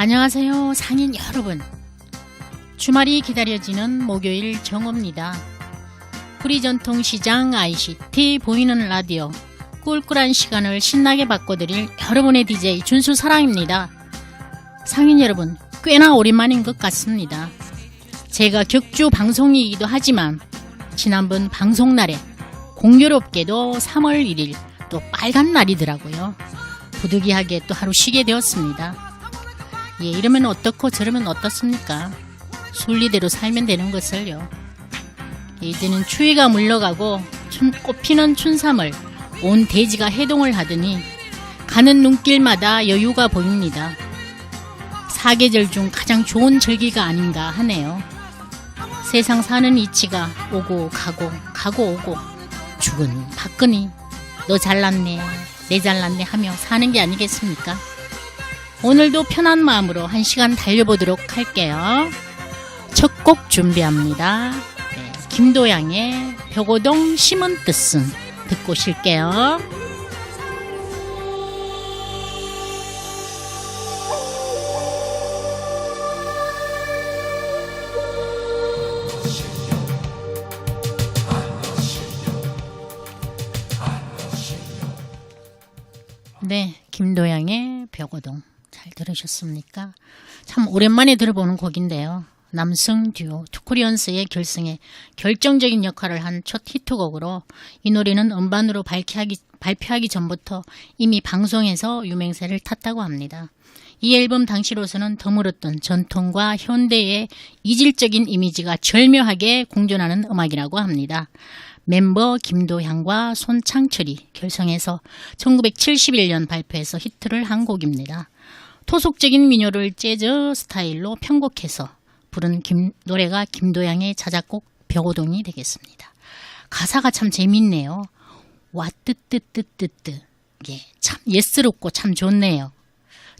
안녕하세요 상인 여러분. 주말이 기다려지는 목요일 정오입니다. 구리전통시장 ICT 보이는 라디오 꿀꿀한 시간을 신나게 바꿔드릴 여러분의 DJ 준수 사랑입니다. 상인 여러분 꽤나 오랜만인 것 같습니다. 제가 격주 방송이기도 하지만 지난번 방송날에 공교롭게도 3월 1일 또 빨간 날이더라고요. 부득이하게 또 하루 쉬게 되었습니다 예, 이러면 어떻고 저러면 어떻습니까? 순리대로 살면 되는 것을요. 예, 이제는 추위가 물러가고 춘, 꽃피는 춘삼을 온 대지가 해동을 하더니 가는 눈길마다 여유가 보입니다. 사계절 중 가장 좋은 절기가 아닌가 하네요. 세상 사는 이치가 오고 가고 가고 오고 죽은 박근이 너 잘났네 내 잘났네 하며 사는 게 아니겠습니까? 오늘도 편한 마음으로 한 시간 달려보도록 할게요. 첫 곡 준비합니다. 네, 김도양의 벽오동 심은 뜻은 듣고 쉴게요. 네, 김도양의 벽오동 잘 들으셨습니까? 참 오랜만에 들어보는 곡인데요. 남성 듀오 투쿠리언스의 결승에 결정적인 역할을 한 첫 히트곡으로 이 노래는 음반으로 발표하기, 발표하기 전부터 이미 방송에서 유명세를 탔다고 합니다. 이 앨범 당시로서는 드물었던 전통과 현대의 이질적인 이미지가 절묘하게 공존하는 음악이라고 합니다. 멤버 김도향과 손창철이 결성해서 1971년 발표해서 히트를 한 곡입니다. 토속적인 민요를 재즈 스타일로 편곡해서 부른 김, 노래가 김도양의 자작곡 벽오동이 되겠습니다. 가사가 참 재밌네요. 와뜨뜨뜨뜨뜨 예, 참 예스럽고 참 좋네요.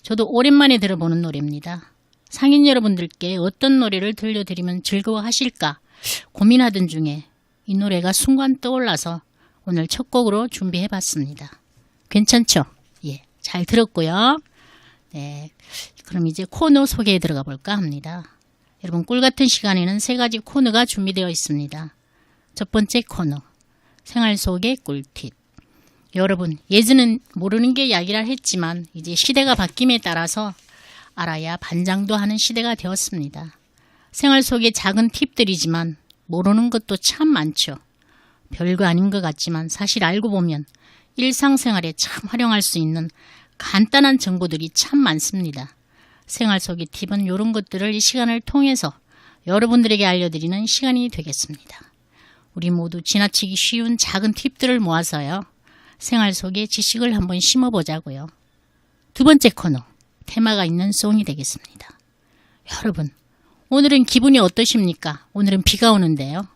저도 오랜만에 들어보는 노래입니다. 상인 여러분들께 어떤 노래를 들려드리면 즐거워하실까 고민하던 중에 이 노래가 순간 떠올라서 오늘 첫 곡으로 준비해봤습니다. 괜찮죠? 예, 잘 들었고요. 네, 그럼 이제 코너 소개에 들어가 볼까 합니다. 여러분 꿀 같은 시간에는 세 가지 코너가 준비되어 있습니다. 첫 번째 코너, 생활 속의 꿀팁. 여러분 예전은 모르는 게 약이라 했지만 이제 시대가 바뀜에 따라서 알아야 반장도 하는 시대가 되었습니다. 생활 속의 작은 팁들이지만 모르는 것도 참 많죠. 별거 아닌 것 같지만 사실 알고 보면 일상생활에 참 활용할 수 있는 간단한 정보들이 참 많습니다. 생활 속의 팁은 이런 것들을 이 시간을 통해서 여러분들에게 알려드리는 시간이 되겠습니다. 우리 모두 지나치기 쉬운 작은 팁들을 모아서요. 생활 속에 지식을 한번 심어보자고요. 두 번째 코너, 테마가 있는 송이 되겠습니다. 여러분, 오늘은 기분이 어떠십니까? 오늘은 비가 오는데요.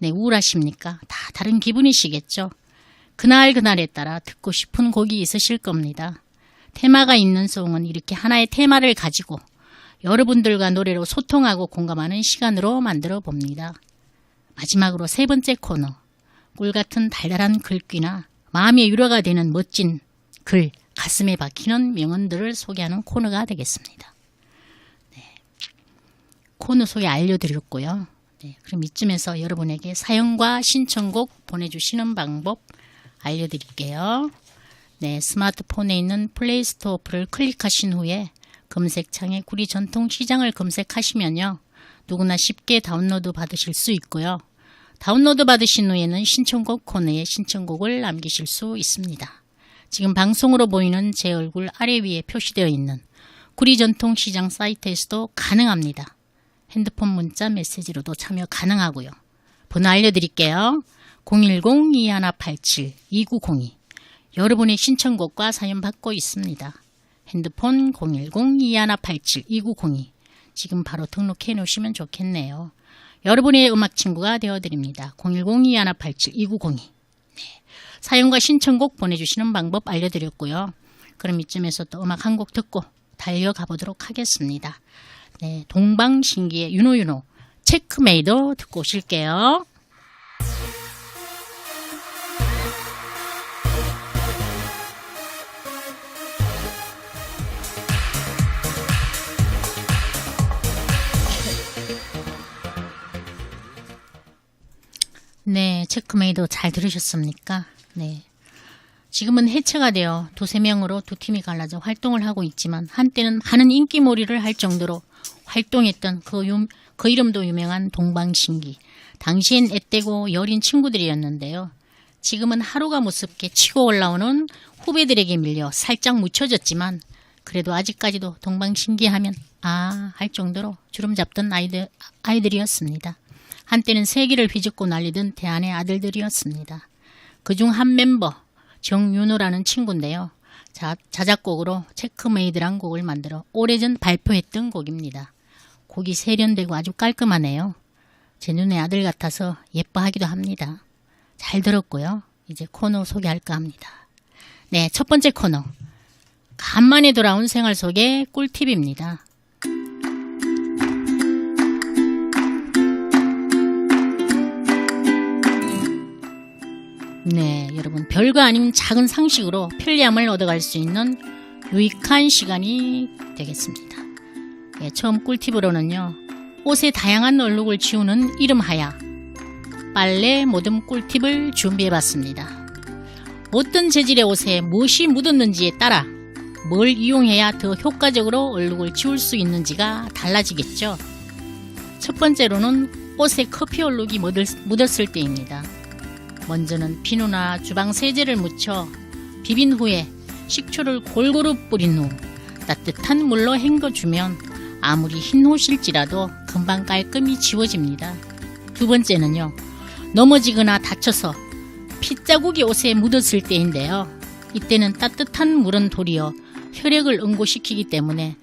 네, 우울하십니까? 다 다른 기분이시겠죠? 그날 그날에 따라 듣고 싶은 곡이 있으실 겁니다. 테마가 있는 송은 이렇게 하나의 테마를 가지고 여러분들과 노래로 소통하고 공감하는 시간으로 만들어 봅니다. 마지막으로 세 번째 코너, 꿀 같은 달달한 글귀나 마음의 위로가 되는 멋진 글, 가슴에 박히는 명언들을 소개하는 코너가 되겠습니다. 네. 코너 소개 알려드렸고요. 네, 그럼 이쯤에서 여러분에게 사연과 신청곡 보내주시는 방법 알려드릴게요. 네, 스마트폰에 있는 플레이스토어 어플을 클릭하신 후에 검색창에 구리 전통시장을 검색하시면요. 누구나 쉽게 다운로드 받으실 수 있고요. 다운로드 받으신 후에는 신청곡 코너에 신청곡을 남기실 수 있습니다. 지금 방송으로 보이는 제 얼굴 아래 위에 표시되어 있는 구리 전통시장 사이트에서도 가능합니다. 핸드폰 문자 메시지로도 참여 가능하고요. 번호 알려드릴게요. 010-2187-2902 여러분의 신청곡과 사연 받고 있습니다. 핸드폰 010-2187-2902 지금 바로 등록해 놓으시면 좋겠네요. 여러분의 음악 친구가 되어드립니다. 010-2187-2902 네. 사연과 신청곡 보내주시는 방법 알려드렸고요. 그럼 이쯤에서 또 음악 한 곡 듣고 달려가 보도록 하겠습니다. 네, 동방신기의 유노유노 체크메이더 듣고 오실게요. 체크메이도 잘 들으셨습니까? 네. 지금은 해체가 되어 두세 명으로 두 팀이 갈라져 활동을 하고 있지만 한때는 많은 인기몰이를 할 정도로 활동했던 그, 유- 그 이름도 유명한 동방신기. 당시엔 앳되고 여린 친구들이었는데요. 지금은 하루가 무섭게 치고 올라오는 후배들에게 밀려 살짝 묻혀졌지만 그래도 아직까지도 동방신기 하면 아 할 정도로 주름 잡던 아이들, 아이들이었습니다. 한때는 세기를 휘젓고 날리던 대안의 아들들이었습니다. 그중 한 멤버 정윤호라는 친구인데요. 자, 자작곡으로 체크메이드란 곡을 만들어 오래전 발표했던 곡입니다. 곡이 세련되고 아주 깔끔하네요. 제 눈의 아들 같아서 예뻐하기도 합니다. 잘 들었고요. 이제 코너 소개할까 합니다. 네, 첫 번째 코너. 간만에 돌아온 생활 속의 꿀팁입니다. 네, 여러분 별거 아닌 작은 상식으로 편리함을 얻어갈 수 있는 유익한 시간이 되겠습니다. 예, 처음 꿀팁으로는요. 옷의 다양한 얼룩을 지우는 이름하야 빨래 모듬 꿀팁을 준비해봤습니다. 어떤 재질의 옷에 무엇이 묻었는지에 따라 뭘 이용해야 더 효과적으로 얼룩을 지울 수 있는지가 달라지겠죠. 첫 번째로는 옷에 커피 얼룩이 묻었을 때입니다. 먼저는 비누나 주방 세제를 묻혀 비빈 후에 식초를 골고루 뿌린 후 따뜻한 물로 헹궈주면 아무리 흰 옷일지라도 금방 깔끔히 지워집니다. 두 번째는요. 넘어지거나 다쳐서 핏자국이 옷에 묻었을 때인데요. 이때는 따뜻한 물은 도리어 혈액을 응고시키기 때문에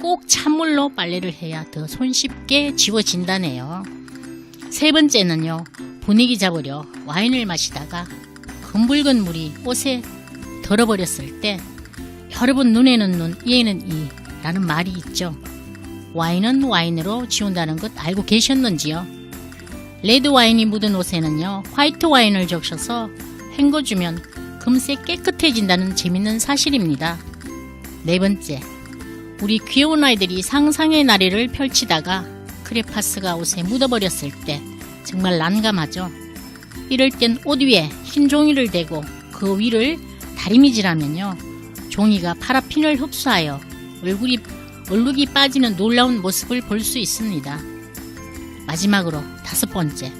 꼭 찬물로 빨래를 해야 더 손쉽게 지워진다네요. 세 번째는요. 분위기 잡으려 와인을 마시다가 검붉은 물이 옷에 덜어버렸을 때 여러분 눈에는 눈, 이에는 이 라는 말이 있죠. 와인은 와인으로 지운다는 것 알고 계셨는지요? 레드 와인이 묻은 옷에는요, 화이트 와인을 적셔서 헹궈주면 금세 깨끗해진다는 재밌는 사실입니다. 네 번째, 우리 귀여운 아이들이 상상의 나래를 펼치다가 크레파스가 옷에 묻어버렸을 때 정말 난감하죠. 이럴 땐 옷 위에 흰 종이를 대고 그 위를 다리미질하면요, 종이가 파라핀을 흡수하여 얼굴이 얼룩이 빠지는 놀라운 모습을 볼 수 있습니다. 마지막으로 다섯 번째.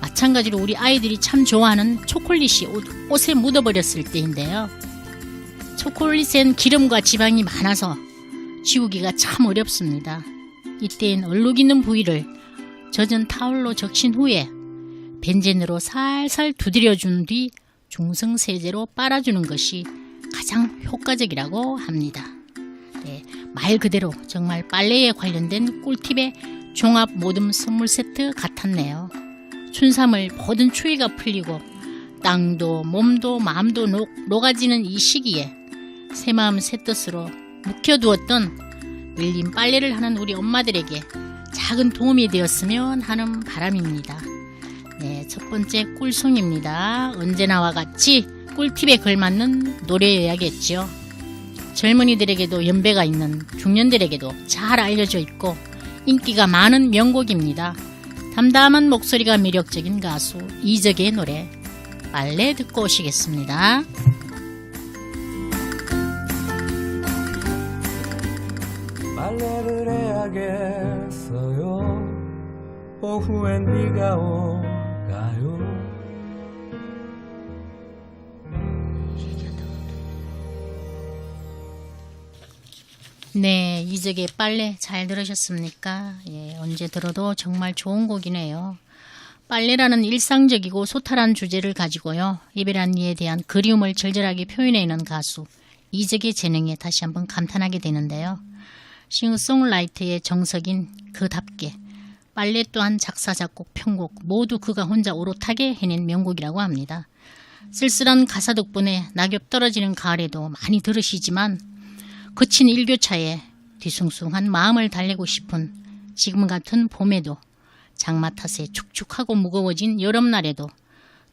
마찬가지로 우리 아이들이 참 좋아하는 초콜릿이 옷, 옷에 묻어버렸을 때인데요. 초콜릿엔 기름과 지방이 많아서 지우기가 참 어렵습니다. 이때엔 얼룩 있는 부위를 젖은 타올로 적신 후에 벤젠으로 살살 두드려준 뒤 중성세제로 빨아주는 것이 가장 효과적이라고 합니다. 네, 말 그대로 정말 빨래에 관련된 꿀팁의 종합 모듬 선물 세트 같았네요. 춘삼을 모든 추위가 풀리고 땅도 몸도 마음도 녹, 녹아지는 이 시기에 새마음 새뜻으로 묵혀두었던 밀린 빨래를 하는 우리 엄마들에게 작은 도움이 되었으면 하는 바람입니다. 네, 첫 번째 꿀송입니다. 언제나와 같이 꿀팁에 걸맞는 노래여야겠지요. 젊은이들에게도 연배가 있는 중년들에게도 잘 알려져 있고 인기가 많은 명곡입니다. 담담한 목소리가 매력적인 가수 이적의 노래 빨래 듣고 오시겠습니다. 빨래를 해야겠어요. 오후엔 비가 오가요. 네, 이적의 빨래 잘 들으셨습니까? 예, 언제 들어도 정말 좋은 곡이네요. 빨래라는 일상적이고 소탈한 주제를 가지고요. 이별한 이에 대한 그리움을 절절하게 표현해내는 가수 이적의 재능에 다시 한번 감탄하게 되는데요. 싱어송라이터의 정석인 그답게 빨래 또한 작사, 작곡, 편곡 모두 그가 혼자 오롯하게 해낸 명곡이라고 합니다. 쓸쓸한 가사 덕분에 낙엽 떨어지는 가을에도 많이 들으시지만 거친 일교차에 뒤숭숭한 마음을 달래고 싶은 지금 같은 봄에도 장마 탓에 축축하고 무거워진 여름날에도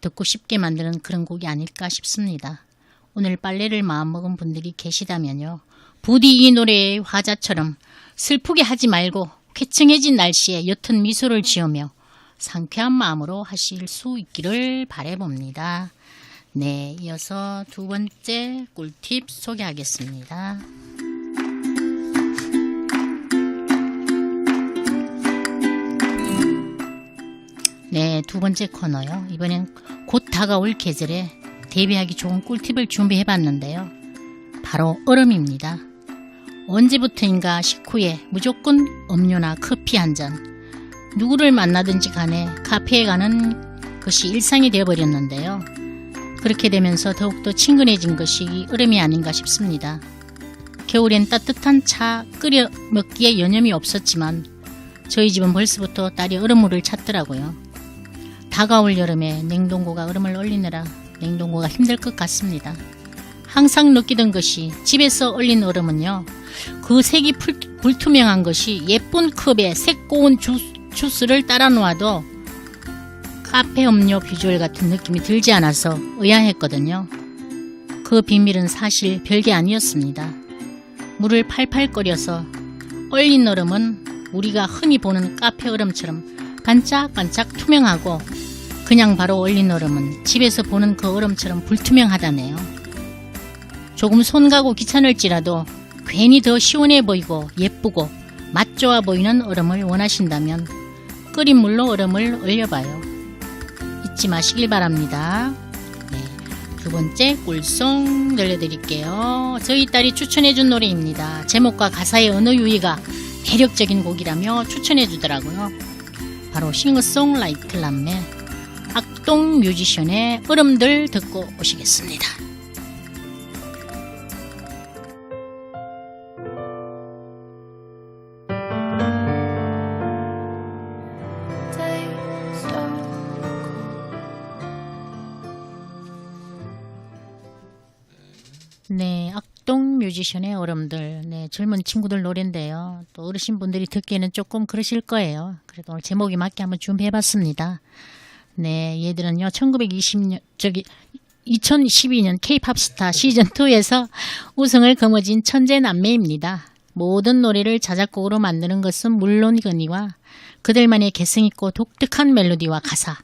듣고 싶게 만드는 그런 곡이 아닐까 싶습니다. 오늘 빨래를 마음먹은 분들이 계시다면요. 부디 이 노래의 화자처럼 슬프게 하지 말고 쾌청해진 날씨에 옅은 미소를 지으며 상쾌한 마음으로 하실 수 있기를 바래봅니다. 네, 이어서 두 번째 꿀팁 소개하겠습니다. 네, 두 번째 코너요. 이번엔 곧 다가올 계절에 대비하기 좋은 꿀팁을 준비해 봤는데요. 바로 얼음입니다. 언제부터인가 식후에 무조건 음료나 커피 한 잔, 누구를 만나든지 간에 카페에 가는 것이 일상이 되어버렸는데요. 그렇게 되면서 더욱더 친근해진 것이 얼음이 아닌가 싶습니다. 겨울엔 따뜻한 차 끓여 먹기에 여념이 없었지만 저희 집은 벌써부터 딸이 얼음물을 찾더라고요. 다가올 여름에 냉동고가 얼음을 얼리느라 냉동고가 힘들 것 같습니다. 항상 느끼던 것이 집에서 얼린 얼음은요. 그 색이 풀- 불투명한 것이 예쁜 컵에 색 고운 주, 주스를 따라 놓아도 카페 음료 비주얼 같은 느낌이 들지 않아서 의아했거든요. 그 비밀은 사실 별게 아니었습니다. 물을 팔팔 끓여서 얼린 얼음은 우리가 흔히 보는 카페 얼음처럼 반짝반짝 투명하고 그냥 바로 얼린 얼음은 집에서 보는 그 얼음처럼 불투명하다네요. 조금 손 가고 귀찮을지라도 괜히 더 시원해 보이고 예쁘고 맛 좋아 보이는 얼음을 원하신다면 끓인 물로 얼음을 얼려봐요. 잊지 마시길 바랍니다. 네, 두 번째 꿀송 들려드릴게요. 저희 딸이 추천해준 노래입니다. 제목과 가사의 어느 유희가 매력적인 곡이라며 추천해주더라고요. 바로 싱어송라이트 남매 악동 뮤지션의 얼음들 듣고 오시겠습니다. 네, 악동 뮤지션의 얼음들. 네, 젊은 친구들 노래인데요. 또 어르신 분들이 듣기에는 조금 그러실 거예요. 그래도 오늘 제목에 맞게 한번 준비해봤습니다. 네, 얘들은요, 1920년, 저기, 2012년 K-팝 스타 시즌2에서 우승을 거머쥔 천재 남매입니다. 모든 노래를 자작곡으로 만드는 것은 물론이거니와 그들만의 개성있고 독특한 멜로디와 가사,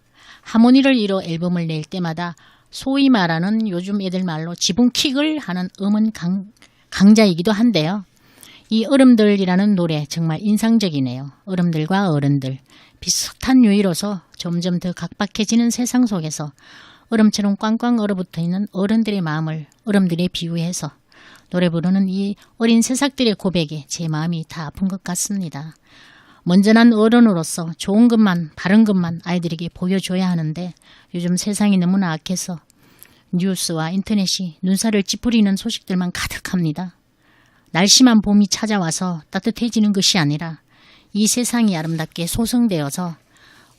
하모니를 이뤄 앨범을 낼 때마다 소위 말하는 요즘 애들 말로 지붕킥을 하는 음원 강, 강자이기도 한데요. 이 얼음들이라는 노래 정말 인상적이네요. 얼음들과 어른들. 비슷한 유의로서 점점 더 각박해지는 세상 속에서 얼음처럼 꽝꽝 얼어붙어 있는 어른들의 마음을 얼음들에 비유해서 노래 부르는 이 어린 새싹들의 고백에 제 마음이 다 아픈 것 같습니다. 먼저 난 어른으로서 좋은 것만 바른 것만 아이들에게 보여줘야 하는데 요즘 세상이 너무나 악해서 뉴스와 인터넷이 눈살을 찌푸리는 소식들만 가득합니다. 날씨만 봄이 찾아와서 따뜻해지는 것이 아니라 이 세상이 아름답게 소성되어서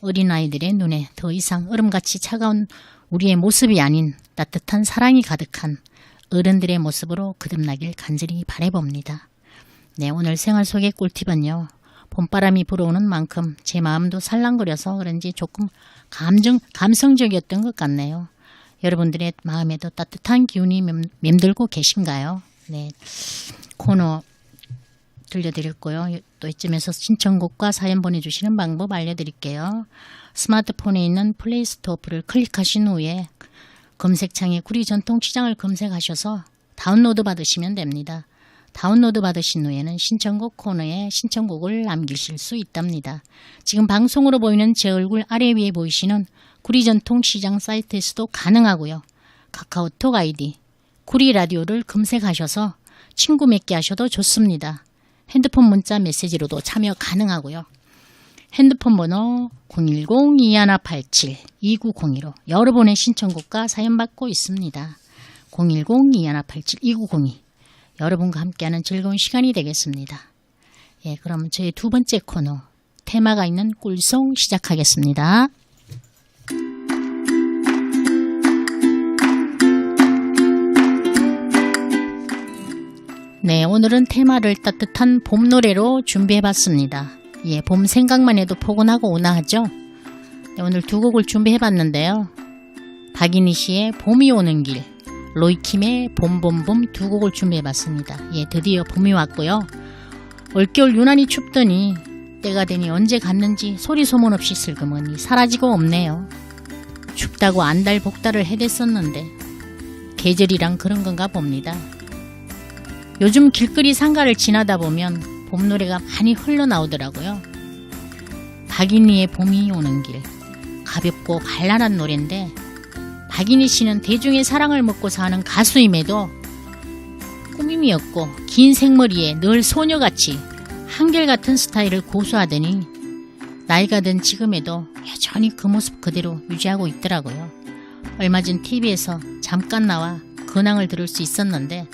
어린아이들의 눈에 더 이상 얼음같이 차가운 우리의 모습이 아닌 따뜻한 사랑이 가득한 어른들의 모습으로 거듭나길 간절히 바래봅니다. 네, 오늘 생활 속의 꿀팁은요. 봄바람이 불어오는 만큼 제 마음도 살랑거려서 그런지 조금 감정, 감성적이었던 것 같네요. 여러분들의 마음에도 따뜻한 기운이 맴, 맴돌고 계신가요? 네. 코너 들려드렸고요. 또 이쯤에서 신청곡과 사연 보내주시는 방법 알려드릴게요. 스마트폰에 있는 플레이 스토어를 클릭하신 후에 검색창에 구리 전통 시장을 검색하셔서 다운로드 받으시면 됩니다. 다운로드 받으신 후에는 신청곡 코너에 신청곡을 남기실 수 있답니다. 지금 방송으로 보이는 제 얼굴 아래 위에 보이시는 구리전통시장 사이트에서도 가능하고요. 카카오톡 아이디 구리 라디오를 검색하셔서 친구 맺게 하셔도 좋습니다. 핸드폰 문자 메시지로도 참여 가능하고요. 핸드폰 번호 010-2187-2902로 여러분의 신청곡과 사연 받고 있습니다. 010-2187-2902 여러분과 함께하는 즐거운 시간이 되겠습니다. 예, 그럼 저희 두 번째 코너 테마가 있는 꿀송 시작하겠습니다. 네, 오늘은 테마를 따뜻한 봄 노래로 준비해봤습니다. 예, 봄 생각만 해도 포근하고 온화하죠? 네, 오늘 두 곡을 준비해봤는데요. 박인희 씨의 봄이 오는 길, 로이킴의 봄봄봄 두 곡을 준비해봤습니다. 예, 드디어 봄이 왔고요. 올겨울 유난히 춥더니 때가 되니 언제 갔는지 소리 소문 없이 슬그머니 사라지고 없네요. 춥다고 안달 복달을 해댔었는데 계절이랑 그런 건가 봅니다. 요즘 길거리 상가를 지나다 보면 봄 노래가 많이 흘러나오더라고요. 박인희의 봄이 오는 길 가볍고 발랄한 노래인데 박인희 씨는 대중의 사랑을 먹고 사는 가수임에도 꾸밈이었고 긴 생머리에 늘 소녀같이 한결같은 스타일을 고수하더니 나이가 든 지금에도 여전히 그 모습 그대로 유지하고 있더라고요. 얼마 전 TV에서 잠깐 나와 근황을 들을 수 있었는데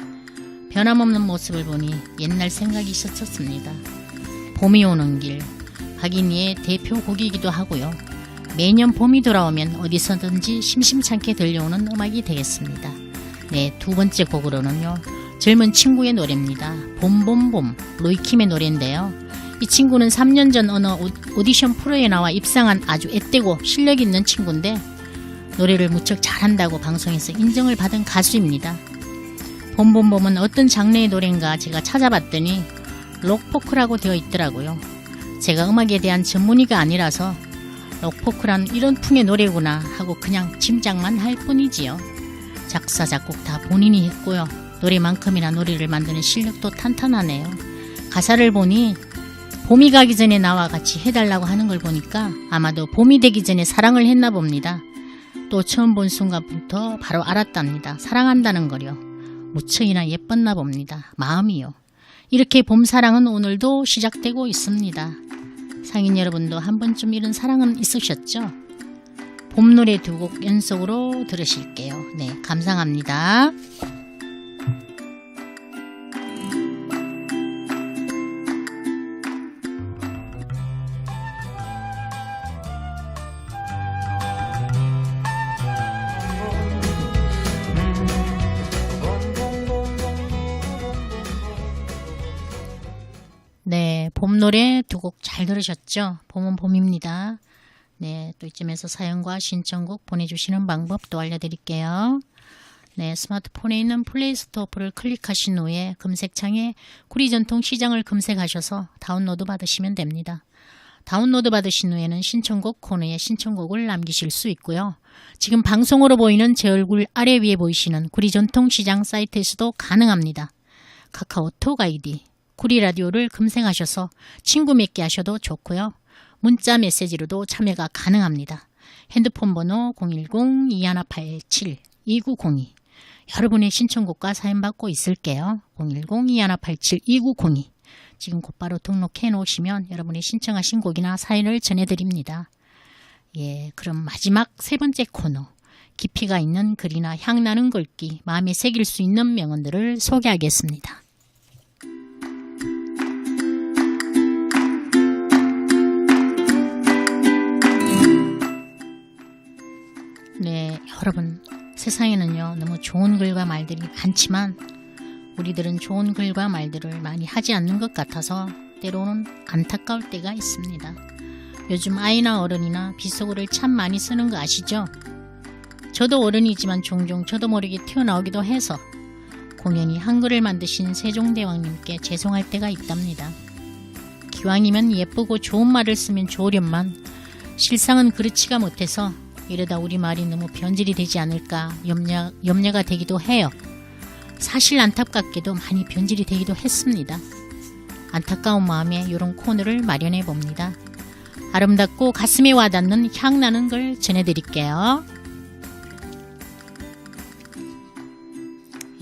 변함없는 모습을 보니 옛날 생각이 있었습니다. 봄이 오는 길, 박인희의 대표 곡이기도 하고요. 매년 봄이 돌아오면 어디서든지 심심찮게 들려오는 음악이 되겠습니다. 네, 두 번째 곡으로는요. 젊은 친구의 노래입니다. 봄봄봄 로이킴의 노래인데요. 이 친구는 3년 전 어느 오- 오디션 프로에 나와 입상한 아주 앳되고 실력 있는 친구인데 노래를 무척 잘한다고 방송에서 인정을 받은 가수입니다. 봄봄봄은 어떤 장르의 노래인가 제가 찾아봤더니 록포크라고 되어 있더라고요. 제가 음악에 대한 전문의가 아니라서 록포크란 이런 풍의 노래구나 하고 그냥 짐작만 할 뿐이지요. 작사 작곡 다 본인이 했고요. 노래만큼이나 노래를 만드는 실력도 탄탄하네요. 가사를 보니 봄이 가기 전에 나와 같이 해달라고 하는 걸 보니까 아마도 봄이 되기 전에 사랑을 했나 봅니다. 또 처음 본 순간부터 바로 알았답니다. 사랑한다는 거요. 무척이나 예뻤나 봅니다. 마음이요. 이렇게 봄 사랑은 오늘도 시작되고 있습니다. 상인 여러분도 한 번쯤 이런 사랑은 있으셨죠? 봄 노래 두 곡 연속으로 들으실게요. 네, 감상합니다. 봄 노래 두 곡 잘 들으셨죠? 봄은 봄입니다. 네, 또 이쯤에서 사연과 신청곡 보내주시는 방법 또 알려드릴게요. 네, 스마트폰에 있는 플레이스토어 어플을 클릭하신 후에 검색창에 구리 전통 시장을 검색하셔서 다운로드 받으시면 됩니다. 다운로드 받으신 후에는 신청곡 코너에 신청곡을 남기실 수 있고요. 지금 방송으로 보이는 제 얼굴 아래 위에 보이시는 구리 전통 시장 사이트에서도 가능합니다. 카카오톡 아이디 구리 라디오를 검색하셔서 친구 맺게 하셔도 좋고요. 문자 메시지로도 참여가 가능합니다. 핸드폰 번호 010-2187-2902 여러분의 신청곡과 사연 받고 있을게요. 010-2187-2902 지금 곧바로 등록해 놓으시면 여러분이 신청하신 곡이나 사연을 전해드립니다. 예, 그럼 마지막 세 번째 코너 깊이가 있는 글이나 향나는 글귀 마음에 새길 수 있는 명언들을 소개하겠습니다. 여러분 세상에는요 너무 좋은 글과 말들이 많지만 우리들은 좋은 글과 말들을 많이 하지 않는 것 같아서 때로는 안타까울 때가 있습니다. 요즘 아이나 어른이나 비속어를 참 많이 쓰는 거 아시죠? 저도 어른이지만 종종 저도 모르게 튀어나오기도 해서 공연히 한글을 만드신 세종대왕님께 죄송할 때가 있답니다. 기왕이면 예쁘고 좋은 말을 쓰면 좋으련만 실상은 그렇지가 못해서 이러다 우리 말이 너무 변질이 되지 않을까 염려, 염려가 되기도 해요. 사실 안타깝게도 많이 변질이 되기도 했습니다. 안타까운 마음에 이런 코너를 마련해 봅니다. 아름답고 가슴에 와닿는 향나는 걸 전해드릴게요.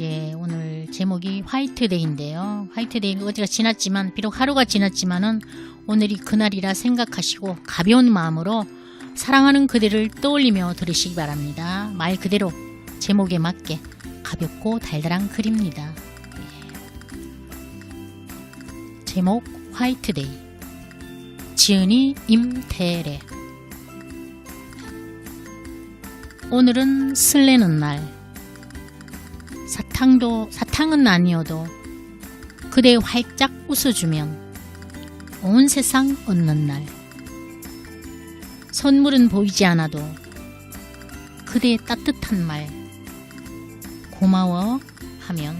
예, 오늘 제목이 화이트데이인데요. 화이트데이가 어디가 지났지만, 비록 하루가 지났지만은 오늘이 그날이라 생각하시고 가벼운 마음으로 사랑하는 그대를 떠올리며 들으시기 바랍니다. 말 그대로 제목에 맞게 가볍고 달달한 글입니다. 예. 제목 화이트데이 지은이 임태래 오늘은 설레는 날 사탕도 사탕은 아니어도 그대 활짝 웃어주면 온 세상 웃는 날 선물은 보이지 않아도 그대의 따뜻한 말 고마워 하면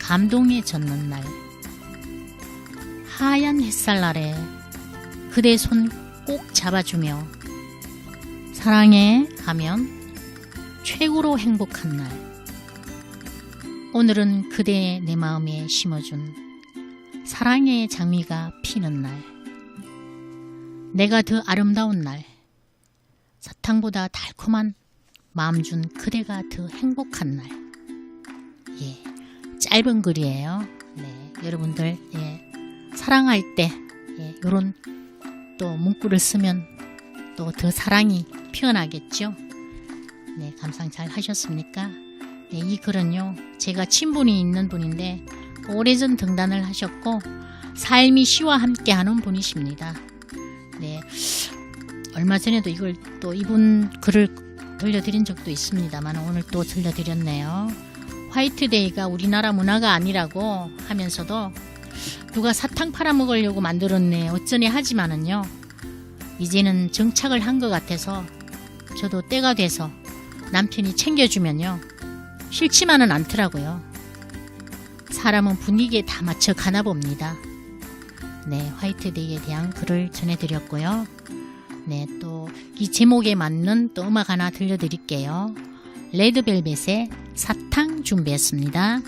감동에 젖는 날 하얀 햇살 아래 그대 손 꼭 잡아주며 사랑해 가면 최고로 행복한 날. 오늘은 그대 내 마음에 심어준 사랑의 장미가 피는 날. 내가 더 아름다운 날. 사탕보다 달콤한 마음 준 그대가 더 행복한 날. 예. 짧은 글이에요. 네. 여러분들, 예. 사랑할 때, 예. 요런 또 문구를 쓰면 또 더 사랑이 피어나겠죠. 네. 감상 잘 하셨습니까? 네. 이 글은요. 제가 친분이 있는 분인데, 오래전 등단을 하셨고, 삶이 시와 함께 하는 분이십니다. 네. 얼마 전에도 이걸 또 이분 글을 들려드린 적도 있습니다만 오늘 또 들려드렸네요. 화이트데이가 우리나라 문화가 아니라고 하면서도 누가 사탕 팔아먹으려고 만들었네 어쩌네 하지만은요 이제는 정착을 한 것 같아서 저도 때가 돼서 남편이 챙겨주면요 싫지만은 않더라고요. 사람은 분위기에 다 맞춰 가나 봅니다. 네, 화이트데이에 대한 글을 전해드렸고요. 네, 또 이 제목에 맞는 또 음악 하나 들려드릴게요. 레드벨벳의 사탕 준비했습니다.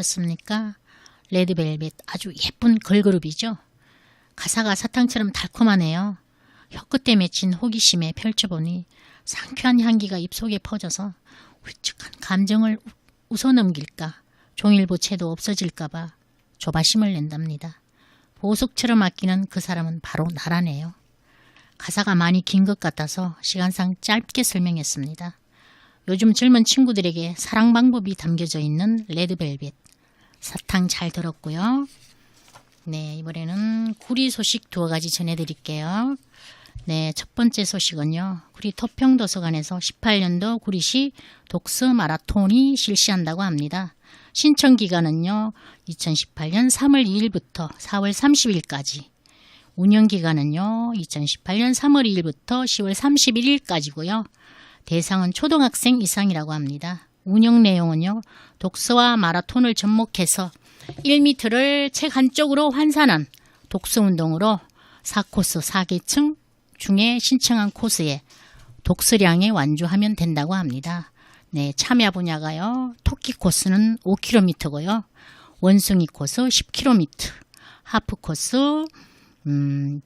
잘 들으셨습니까? 레드벨벳 아주 예쁜 걸그룹이죠. 가사가 사탕처럼 달콤하네요. 혀끝에 맺힌 호기심에 펼쳐보니 상쾌한 향기가 입속에 퍼져서 울적한 감정을 우- 웃어넘길까 종일보 채도 없어질까봐 조바심을 낸답니다. 보석처럼 아끼는 그 사람은 바로 나라네요. 가사가 많이 긴 것 같아서 시간상 짧게 설명했습니다. 요즘 젊은 친구들에게 사랑 방법이 담겨져 있는 레드벨벳 사탕 잘 들었고요. 네, 이번에는 구리 소식 두어 가지 전해드릴게요. 네, 첫 번째 소식은요. 구리 토평도서관에서 18년도 구리시 독서 마라톤이 실시한다고 합니다. 신청 기간은요. 2018년 3월 2일부터 4월 30일까지. 운영 기간은요. 2018년 3월 2일부터 10월 31일까지고요. 대상은 초등학생 이상이라고 합니다. 운영 내용은요. 독서와 마라톤을 접목해서 1m를 책 한쪽으로 환산한 독서 운동으로 4코스 4계층 중에 신청한 코스에 독서량에 완주하면 된다고 합니다. 네, 참여 분야가요. 토끼 코스는 5km고요. 원숭이 코스 10km, 하프 코스 음,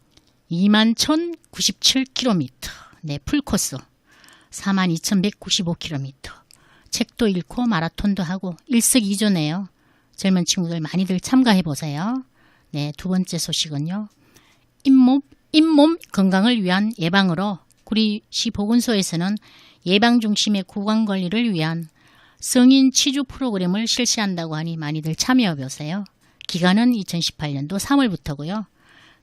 21,097km. 네, 풀 코스 42,195km. 책도 읽고 마라톤도 하고 일석이조네요. 젊은 친구들 많이들 참가해 보세요. 네, 두 번째 소식은요. 잇몸, 잇몸 건강을 위한 예방으로 구리시 보건소에서는 예방 중심의 구강 관리를 위한 성인 치주 프로그램을 실시한다고 하니 많이들 참여해 보세요. 기간은 2018년도 3월부터고요.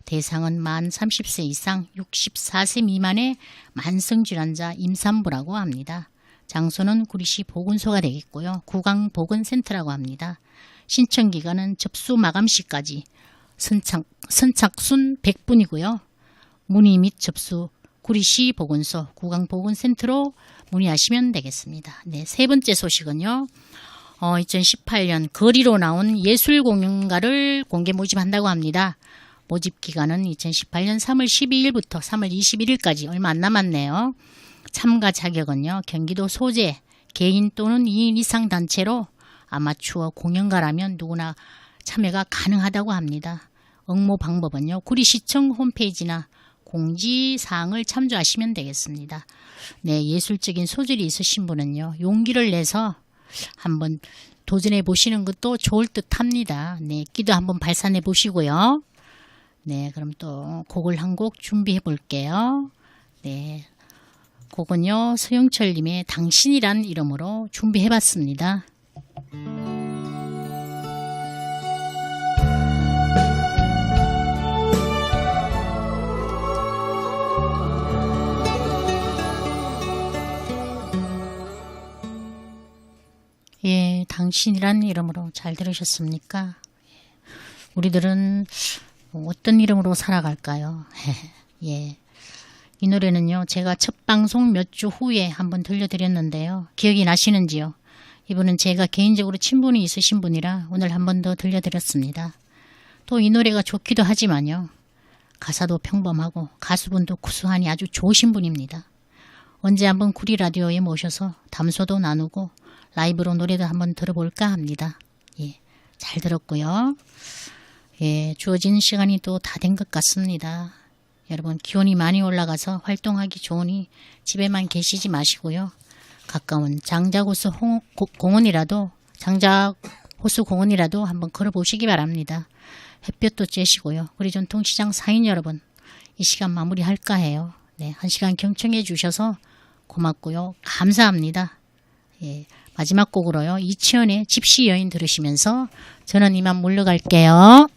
대상은 만 30세 이상 64세 미만의 만성질환자 임산부라고 합니다. 장소는 구리시 보건소가 되겠고요. 구강보건센터라고 합니다. 신청 기간은 접수 마감 시까지 선착, 선착순 100분이고요. 문의 및 접수 구리시 보건소 구강보건센터로 문의하시면 되겠습니다. 네, 세 번째 소식은요. 어, 2018년 거리로 나온 예술 공연가를 공개 모집한다고 합니다. 모집 기간은 2018년 3월 12일부터 3월 21일까지 얼마 안 남았네요. 참가 자격은요. 경기도 소재, 개인 또는 2인 이상 단체로 아마추어 공연가라면 누구나 참여가 가능하다고 합니다. 응모 방법은요. 구리시청 홈페이지나 공지사항을 참조하시면 되겠습니다. 네, 예술적인 소질이 있으신 분은요. 용기를 내서 한번 도전해 보시는 것도 좋을 듯 합니다. 네, 끼도 한번 발산해 보시고요. 네, 그럼 또 곡을 한 곡 준비해 볼게요. 네. 곡은요, 서영철님의 당신이란 이름으로 준비해 봤습니다. 예, 당신이란 이름으로 잘 들으셨습니까? 우리들은 어떤 이름으로 살아갈까요? 예. 이 노래는요, 제가 첫 방송 몇 주 후에 한번 들려드렸는데요. 기억이 나시는지요? 이분은 제가 개인적으로 친분이 있으신 분이라 오늘 한 번 더 들려드렸습니다. 또 이 노래가 좋기도 하지만요. 가사도 평범하고 가수분도 구수하니 아주 좋으신 분입니다. 언제 한번 구리 라디오에 모셔서 담소도 나누고 라이브로 노래도 한번 들어볼까 합니다. 예, 잘 들었고요. 예, 주어진 시간이 또 다 된 것 같습니다. 여러분 기온이 많이 올라가서 활동하기 좋으니 집에만 계시지 마시고요. 가까운 장자호수 공원이라도 장자호수 공원이라도 한번 걸어보시기 바랍니다. 햇볕도 쬐시고요. 우리 전통시장 사인 여러분 이 시간 마무리할까 해요. 네, 한 시간 경청해 주셔서 고맙고요. 감사합니다. 예, 마지막 곡으로요. 이치현의 집시 여인 들으시면서 저는 이만 물러갈게요.